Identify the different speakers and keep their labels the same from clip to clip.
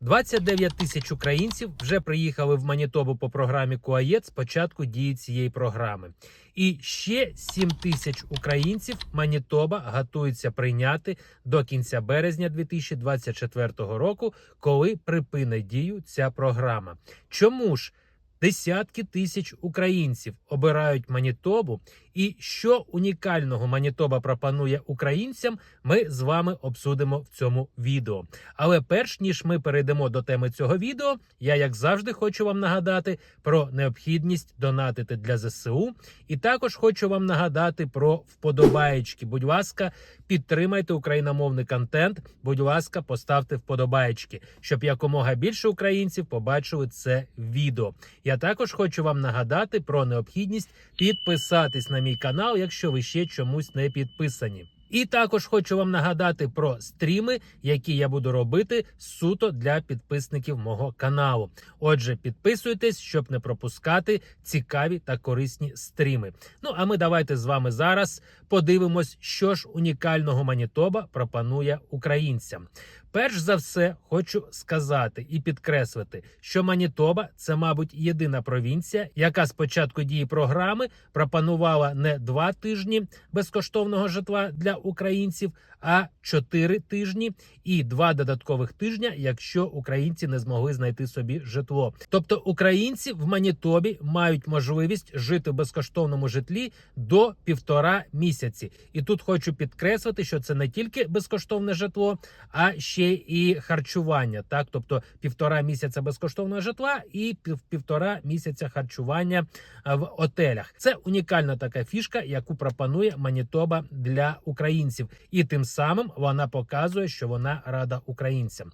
Speaker 1: 29 тисяч українців вже приїхали в Манітобу по програмі КУАЄД з початку дії цієї програми. І ще 7 тисяч українців Манітоба готується прийняти до кінця березня 2024 року, коли припине дію ця програма. Чому ж десятки тисяч українців обирають Манітобу? І що унікального Манітоба пропонує українцям, ми з вами обсудимо в цьому відео. Але перш ніж ми перейдемо до теми цього відео, я як завжди хочу вам нагадати про необхідність донатити для ЗСУ. І також хочу вам нагадати про вподобаєчки. Будь ласка, підтримайте україномовний контент. Будь ласка, поставте вподобаєчки, щоб якомога більше українців побачили це відео. Я також хочу вам нагадати про необхідність підписатись на мій канал, якщо ви ще чомусь не підписані. І також хочу вам нагадати про стріми, які я буду робити суто для підписників мого каналу. Отже, підписуйтесь, щоб не пропускати цікаві та корисні стріми. Ну а ми давайте з вами зараз подивимось, що ж унікального Манітоба пропонує українцям. Перш за все, хочу сказати і підкреслити, що Манітоба це, мабуть, єдина провінція, яка з початку дії програми пропонувала не два тижні безкоштовного житла для українців, а чотири тижні і два додаткових тижня, якщо українці не змогли знайти собі житло. Тобто українці в Манітобі мають можливість жити в безкоштовному житлі до півтора місяці. І тут хочу підкреслити, що це не тільки безкоштовне житло, а ще і харчування. Так, тобто півтора місяця безкоштовного житла і пів півтора місяця харчування в отелях. Це унікальна така фішка, яку пропонує Манітоба для українців, і тим самим вона показує, що вона рада українцям.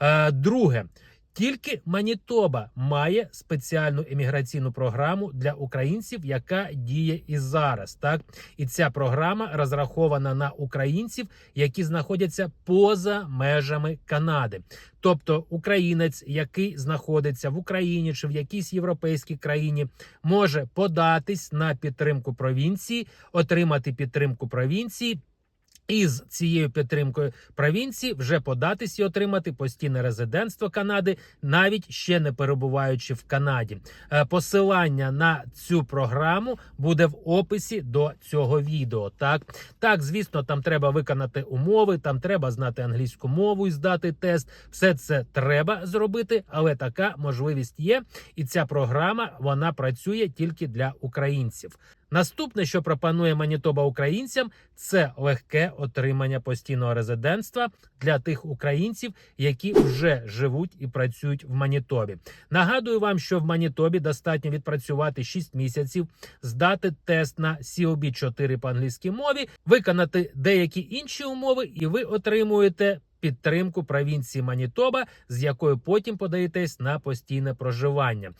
Speaker 1: Е, Друге. Тільки Манітоба має спеціальну еміграційну програму для українців, яка діє і зараз. Так і ця програма розрахована на українців, які знаходяться поза межами Канади. Тобто українець, який знаходиться в Україні чи в якійсь європейській країні, може податись на підтримку провінції, отримати підтримку провінції. І з цією підтримкою провінції вже податись і отримати постійне резидентство Канади, навіть ще не перебуваючи в Канаді. Е, Посилання на цю програму буде в описі до цього відео. Так, так, звісно, там треба виконати умови, там треба знати англійську мову і здати тест. Все це треба зробити, але така можливість є. І ця програма вона працює тільки для українців. Наступне, що пропонує Манітоба українцям, це легке отримання постійного резидентства для тих українців, які вже живуть і працюють в Манітобі. Нагадую вам, що в Манітобі достатньо відпрацювати 6 місяців, здати тест на COB 4 по англійській мові, виконати деякі інші умови, і ви отримуєте. Підтримку провінції Манітоба, з якою потім подаєтесь на постійне проживання.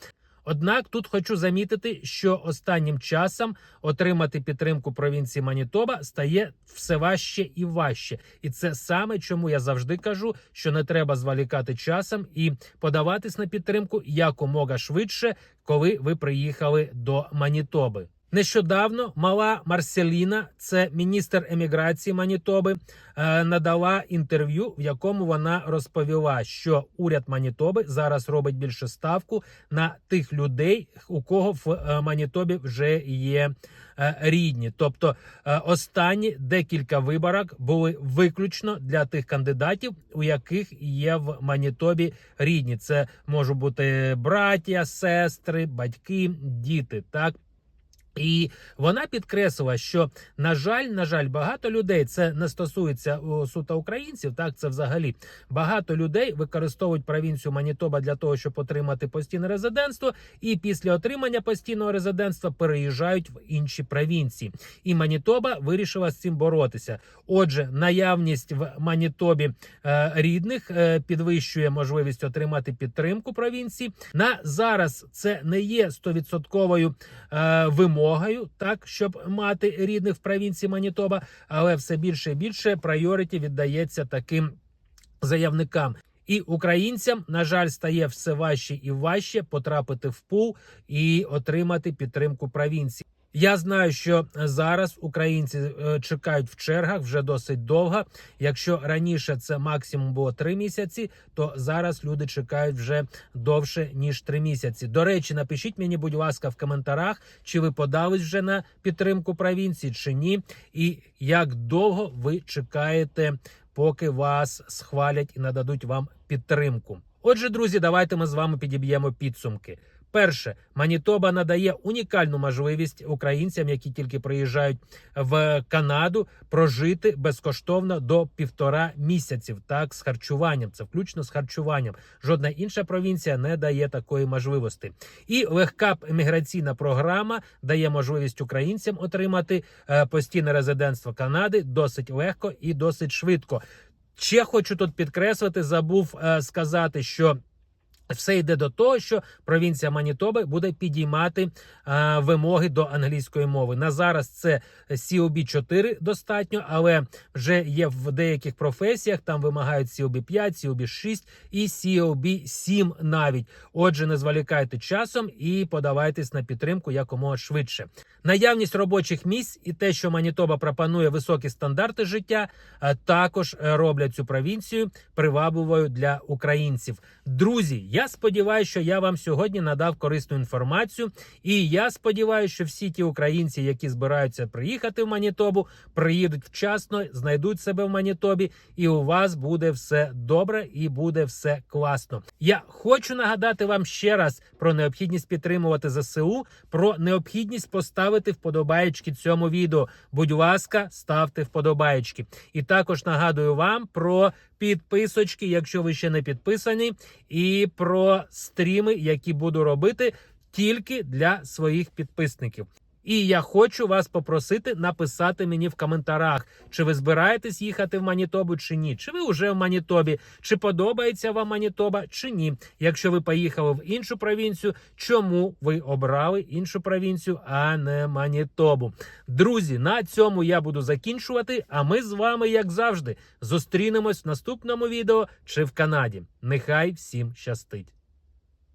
Speaker 1: Однак тут хочу замітити, що останнім часом отримати підтримку провінції Манітоба стає все важче і важче, і це саме чому я завжди кажу, що не треба зволікати часом і подаватись на підтримку якомога швидше, коли ви приїхали до Манітоби. Нещодавно мала Марселіна, це міністр еміграції Манітоби, е, надала інтерв'ю, в якому вона розповіла, що уряд Манітоби зараз робить більше ставку на тих людей, у кого в е, Манітобі вже є е, рідні. Тобто останні декілька виборок були виключно для тих кандидатів, у яких є в Манітобі рідні. Це можуть бути браття, сестри, батьки, діти. Так. І вона підкреслила, що на жаль, на жаль, багато людей це не стосується суто українців. Так це взагалі багато людей використовують провінцію Манітоба для того, щоб отримати постійне резидентство, і після отримання постійного резидентства переїжджають в інші провінції. І Манітоба вирішила з цим боротися. Отже, наявність в Манітобі е, рідних е, підвищує можливість отримати підтримку провінції. На зараз це не є стовідсотковою е, вимогою, так щоб мати рідних в провінції Манітоба, але все більше і більше прайоріті віддається таким заявникам. І українцям, на жаль, стає все важче і важче потрапити в пул і отримати підтримку провінції. Я знаю, що зараз українці е, чекають в чергах вже досить довго. Якщо раніше це максимум було три місяці, то зараз люди чекають вже довше ніж три місяці. До речі, напишіть мені, будь ласка, в коментарях, чи ви подались вже на підтримку провінції, чи ні, і як довго ви чекаєте, поки вас схвалять і нададуть вам підтримку. Отже, друзі, давайте ми з вами підіб'ємо підсумки. Перше, Манітоба надає унікальну можливість українцям, які тільки приїжджають в Канаду, прожити безкоштовно до півтора місяців. Так, з харчуванням. Це включно з харчуванням. Жодна інша провінція не дає такої можливості. І легка еміграційна програма дає можливість українцям отримати е, постійне резидентство Канади досить легко і досить швидко. Ще хочу тут підкреслити, забув е, сказати, що. Все йде до того, що провінція Манітоби буде підіймати а, вимоги до англійської мови. На зараз це COB 4 достатньо, але вже є в деяких професіях. Там вимагають COB 5, COB 6 і COB 7 навіть. Отже, не зволікайте часом і подавайтесь на підтримку якомога швидше. Наявність робочих місць і те, що Манітоба пропонує високі стандарти життя, а, також е, роблять цю провінцію привабливою для українців. Друзі, я сподіваюся, що я вам сьогодні надав корисну інформацію, і я сподіваюся, що всі ті українці, які збираються приїхати в Манітобу, приїдуть вчасно, знайдуть себе в Манітобі, і у вас буде все добре і буде все класно. Я хочу нагадати вам ще раз про необхідність підтримувати ЗСУ, про необхідність поставити вподобаєчки цьому відео. Будь ласка, ставте вподобаєчки. І також нагадую вам про підписочки, якщо ви ще не підписані, і про стріми, які буду робити тільки для своїх підписників. І я хочу вас попросити написати мені в коментарях, чи ви збираєтесь їхати в Манітобу чи ні. Чи ви вже в Манітобі, чи подобається вам Манітоба, чи ні. Якщо ви поїхали в іншу провінцію, чому ви обрали іншу провінцію, а не Манітобу? Друзі, на цьому я буду закінчувати. А ми з вами, як завжди, зустрінемось в наступному відео чи в Канаді. Нехай всім щастить!